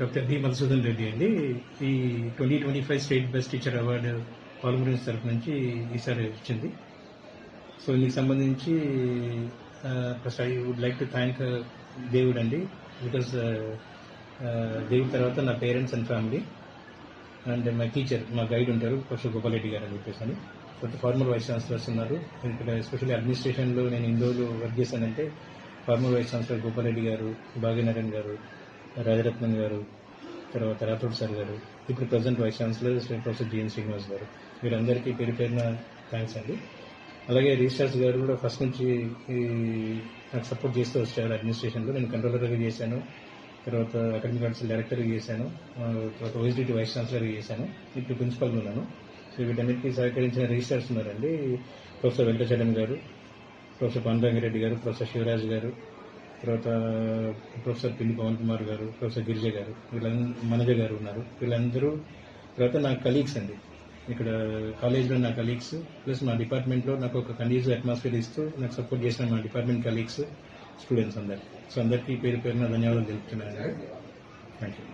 Doctor B Madhusudan Reddy అండి ఈ twenty twenty five state best teacher award పాల్గొనే తరఫు నుంచి ఈసారి వచ్చింది. సో దీనికి సంబంధించి first I would like to thank దేవుడు అండి బికాస్ uh, uh, దేవుడి తర్వాత నా parents and family and my teacher మా గైడ్ ఉంటారు ప్రొఫెసర్ గోపాలరెడ్డి గారు అని చెప్పేసి అని. కొత్త ఫార్మర్ వైస్ ఛాన్సలర్స్ ఉన్నారు. ఇక్కడ ఎస్పెషల్లీ అడ్మినిస్ట్రేషన్లో నేను ఇన్ని రోజులు వర్క్ చేశానంటే ఫార్మర్ వైస్ ఛాన్సలర్ గోపాలరెడ్డి గారు భాగ్యనారాయణ గారు రాజరత్నం గారు తర్వాత రాథోడ్ సార్ గారు ఇప్పుడు present vice chancellor professor GN Srinivas గారు. వీరందరికీ పేరు పేరున థ్యాంక్స్ అండి. అలాగే రిజిస్ట్రార్స్ గారు కూడా ఫస్ట్ నుంచి ఈ నాకు సపోర్ట్ చేస్తూ వచ్చారు అడ్మినిస్ట్రేషన్లో నేను కంట్రోలర్గా చేశాను. తర్వాత అకాడమిక్ కౌన్సిల్ డైరెక్టర్గా చేశాను. తర్వాత ఓఎస్డిటి వైస్ ఛాన్సలర్గా చేశాను. ఇప్పుడు ప్రిన్సిపల్గా ఉన్నాను. సో వీటన్నిటికీ సహకరించిన రిజిస్టర్స్ ఉన్నారండి. ప్రొఫెసర్ వెంకటచలం గారు ప్రొఫెసర్ రెడ్డి గారు ప్రొఫెసర్ శివరాజ్ గారు తర్వాత ప్రొఫెసర్ పిల్లి పవన్ కుమార్ గారు ప్రొఫెసర్ గిరిజ గారు వీళ్ళందరూ మనజ గారు ఉన్నారు. వీళ్ళందరూ తర్వాత నా కలీగ్స్ అండి. ఇక్కడ కాలేజ్లో నా కలీగ్స్ ప్లస్ మా డిపార్ట్మెంట్లో నాకు ఒక కండీషన్ అట్మాస్ఫియర్ ఇస్తూ నాకు సపోర్ట్ చేసిన మా డిపార్ట్మెంట్ కలీగ్స్ స్టూడెంట్స్ అందరు సో అందరికీ పేరు పేరున ధన్యవాదాలు తెలుపుతున్నాను. Thank you